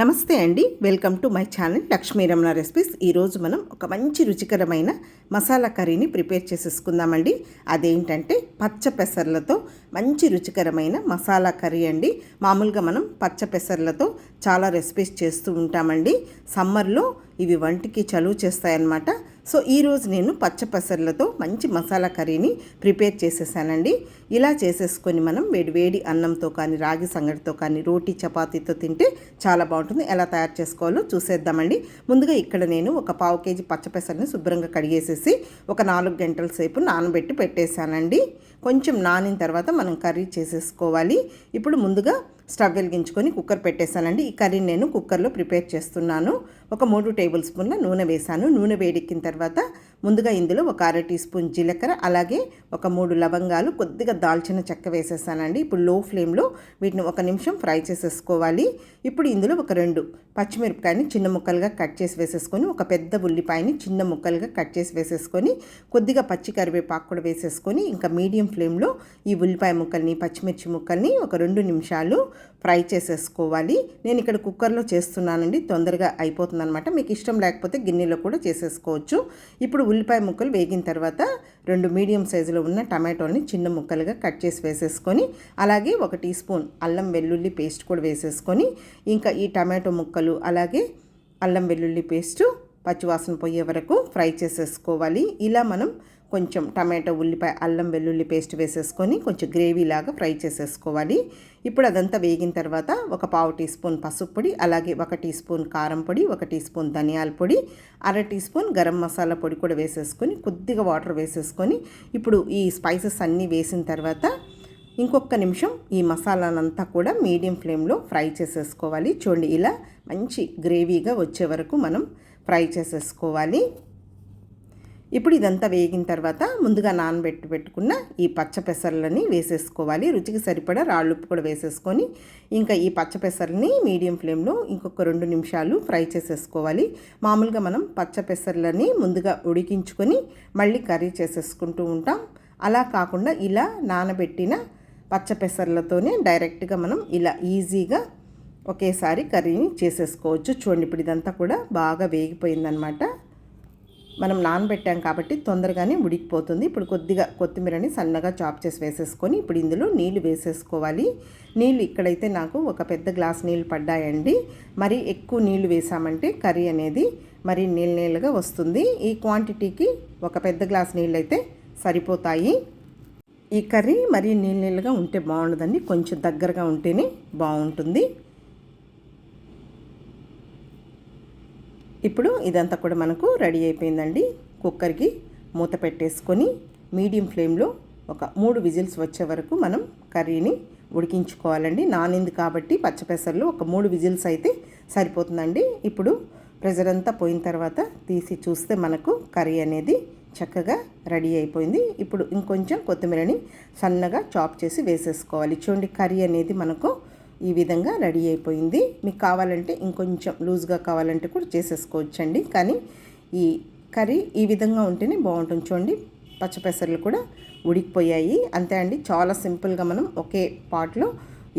నమస్తే అండి. Welcome to my channel Lakshmi Ramana recipes. ఈరోజు మనం ఒక మంచి రుచికరమైన మసాలా కర్రీని ప్రిపేర్ చేసేసుకుందామండి. అదేంటంటే పచ్చ పెసర్లతో మంచి రుచికరమైన మసాలా కర్రీ అండి. మామూలుగా మనం పచ్చ పెసర్లతో చాలా రెసిపీస్ చేస్తూ ఉంటామండి. సమ్మర్లో ఇవి వంటికి చలువ చేస్తాయన్నమాట. సో ఈరోజు నేను పచ్చపెసర్లతో మంచి మసాలా కర్రీని ప్రిపేర్ చేసేసానండి. ఇలా చేసేసుకొని మనం వేడివేడి వేడి అన్నంతో కానీ రాగి సంగటితో కానీ రోటీ చపాతీతో తింటే చాలా బాగుంటుంది. ఎలా తయారు చేసుకోవాలో చూసేద్దామండి. ముందుగా ఇక్కడ నేను ఒక పావు కేజీ పచ్చపెసర్ని శుభ్రంగా కడిగేసేసి ఒక నాలుగు గంటల సేపు నానబెట్టి పెట్టేశానండి. కొంచెం నానిన తర్వాత మనం కర్రీ చేసేసుకోవాలి. ఇప్పుడు ముందుగా స్టవ్ వెలిగించుకొని కుక్కర్ పెట్టేశానండి. ఈ కర్రీని నేను కుక్కర్లో ప్రిపేర్ చేస్తున్నాను. ఒక మూడు టేబుల్ స్పూన్ల నూనె వేశాను. నూనె వేడెక్కిన తర్వాత ముందుగా ఇందులో ఒక అర టీ స్పూన్ జీలకర్ర అలాగే ఒక మూడు లవంగాలు కొద్దిగా దాల్చిన చెక్క వేసేసానండి. ఇప్పుడు లో ఫ్లేమ్లో వీటిని ఒక నిమిషం ఫ్రై చేసేసుకోవాలి. ఇప్పుడు ఇందులో ఒక రెండు పచ్చిమిరపకాయని చిన్న ముక్కలుగా కట్ చేసి వేసేసుకొని ఒక పెద్ద ఉల్లిపాయని చిన్న ముక్కలుగా కట్ చేసి వేసేసుకొని కొద్దిగా పచ్చి కరివేపాకు కూడా వేసేసుకొని ఇంకా మీడియం ఫ్లేమ్లో ఈ ఉల్లిపాయ ముక్కల్ని పచ్చిమిర్చి ముక్కల్ని ఒక రెండు నిమిషాలు ఫ్రై చేసేసుకోవాలి. నేను ఇక్కడ కుక్కర్లో చేస్తున్నానండి తొందరగా అయిపోతుంది అనమాట మీకు ఇష్టం లేకపోతే గిన్నెలో కూడా చేసేసుకోవచ్చు. ఇప్పుడు ఉల్లిపాయ ముక్కలు వేగిన తర్వాత రెండు మీడియం సైజులో ఉన్న టమాటోని చిన్న ముక్కలుగా కట్ చేసి వేసేసుకొని అలాగే ఒక టీ స్పూన్ అల్లం వెల్లుల్లి పేస్ట్ కూడా వేసేసుకొని ఇంకా ఈ టమాటో ముక్కలు అలాగే అల్లం వెల్లుల్లి పేస్టు పచ్చివాసన పోయే వరకు ఫ్రై చేసేసుకోవాలి. ఇలా మనం కొంచెం టమాటో ఉల్లిపాయ అల్లం వెల్లుల్లి పేస్ట్ వేసేసుకొని కొంచెం గ్రేవీ లాగా ఫ్రై చేసేసుకోవాలి. ఇప్పుడు అదంతా వేగిన తర్వాత ఒక పావు టీ స్పూన్ పసుపు పొడి అలాగే ఒక టీ స్పూన్ కారం పొడి ఒక టీ స్పూన్ ధనియాల పొడి అర టీ స్పూన్ గరం మసాలా పొడి కూడా వేసేసుకొని కొద్దిగా వాటర్ వేసేసుకొని ఇప్పుడు ఈ స్పైసెస్ అన్నీ వేసిన తర్వాత ఇంకొక నిమిషం ఈ మసాలానంతా కూడా మీడియం ఫ్లేమ్లో ఫ్రై చేసేసుకోవాలి. చూడండి ఇలా మంచి గ్రేవీగా వచ్చే వరకు మనం ఫ్రై చేసేసుకోవాలి. ఇప్పుడు ఇదంతా వేగిన తర్వాత ముందుగా నానబెట్టి పెట్టుకున్న ఈ పచ్చ పెసర్లని వేసేసుకోవాలి. రుచికి సరిపడా రాళ్ళుప్పు కూడా వేసేసుకొని ఇంకా ఈ పచ్చ పెసర్ని మీడియం ఫ్లేమ్లో ఇంకొక రెండు నిమిషాలు ఫ్రై చేసేసుకోవాలి. మామూలుగా మనం పచ్చ పెసర్లని ముందుగా ఉడికించుకొని మళ్ళీ కర్రీ చేసేసుకుంటూ ఉంటాం. అలా కాకుండా ఇలా నానబెట్టిన పచ్చ పెసర్లతోనే డైరెక్ట్గా మనం ఇలా ఈజీగా ఒకేసారి కర్రీని చేసేసుకోవచ్చు. చూడండి ఇప్పుడు ఇదంతా కూడా బాగా వేగిపోయిందనమాట. మనం నానబెట్టాం కాబట్టి తొందరగానే ఉడికిపోతుంది. ఇప్పుడు కొద్దిగా కొత్తిమీరని సన్నగా చాప్ చేసి వేసేసుకొని ఇప్పుడు ఇందులో నీళ్ళు వేసేసుకోవాలి. నీళ్ళు ఇక్కడైతే నాకు ఒక పెద్ద గ్లాస్ నీళ్ళు పడ్డాయండి. మరి ఎక్కువ నీళ్ళు వేసామంటే కర్రీ అనేది మరి నీళ్ళ నీళ్ళుగా వస్తుంది. ఈ క్వాంటిటీకి ఒక పెద్ద గ్లాస్ నీళ్ళు అయితే సరిపోతాయి. ఈ కర్రీ మరీ నీళ్ళు నీళ్ళుగా ఉంటే బాగుండదండి. కొంచెం దగ్గరగా ఉంటేనే బాగుంటుంది. ఇప్పుడు ఇదంతా కూడా మనకు రెడీ అయిపోయిందండి. కుక్కర్కి మూత పెట్టేసుకొని మీడియం ఫ్లేమ్లో ఒక మూడు విజిల్స్ వచ్చే వరకు మనం కర్రీని ఉడికించుకోవాలండి. నానింది కాబట్టి పచ్చపెసర్లు ఒక మూడు విజిల్స్ అయితే సరిపోతుందండి. ఇప్పుడు ప్రెజర్ అంతా పోయిన తర్వాత తీసి చూస్తే మనకు కర్రీ అనేది చక్కగా రెడీ అయిపోయింది. ఇప్పుడు ఇంకొంచెం కొత్తిమీరని సన్నగా చాప్ చేసి వేసేసుకోవాలి. చూడండి కర్రీ అనేది మనకు ఈ విధంగా రెడీ అయిపోయింది. మీకు కావాలంటే ఇంకొంచెం లూజ్గా కావాలంటే కూడా చేసేసుకోవచ్చండి. కానీ ఈ కర్రీ ఈ విధంగా ఉంటేనే బాగుంటుంది. చూడండి పచ్చపెసర్లు కూడా ఉడికిపోయాయి. అంతే అండి చాలా సింపుల్గా మనం ఒకే పాట్లో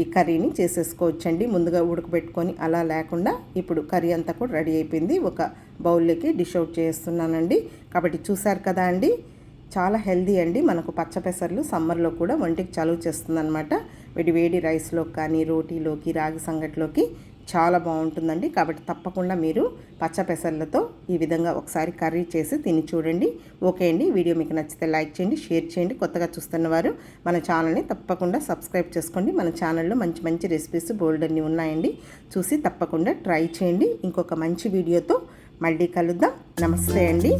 ఈ కర్రీని చేసేసుకోవచ్చండి. ముందుగా ఉడకబెట్టుకొని అలా లేకుండా ఇప్పుడు కర్రీ అంతా కూడా రెడీ అయిపోయింది. ఒక బౌల్లోకి డిష్ అవుట్ చేస్తున్నానండి. కాబట్టి చూశారు కదా అండి చాలా హెల్దీ అండి. మనకు పచ్చ పెసర్లు సమ్మర్లో కూడా ఒంటికి చలువ చేస్తుందన్నమాట. వేడివేడి వేడి రైస్లోకి కానీ రోటీలోకి రాగి సంగట్లోకి చాలా బాగుంటుందండి. కాబట్టి తప్పకుండా మీరు పచ్చపెసర్లతో ఈ విధంగా ఒకసారి కర్రీ చేసి తిని చూడండి. ఓకే అండి. వీడియో మీకు నచ్చితే లైక్ చేయండి షేర్ చేయండి. కొత్తగా చూస్తున్న వారు మన ఛానల్ని తప్పకుండా సబ్స్క్రైబ్ చేసుకోండి. మన ఛానల్లో మంచి మంచి రెసిపీస్ బోల్డ్ అన్నీ ఉన్నాయండి. చూసి తప్పకుండా ట్రై చేయండి. ఇంకొక మంచి వీడియోతో మళ్ళీ కలుద్దాం. నమస్తే అండి.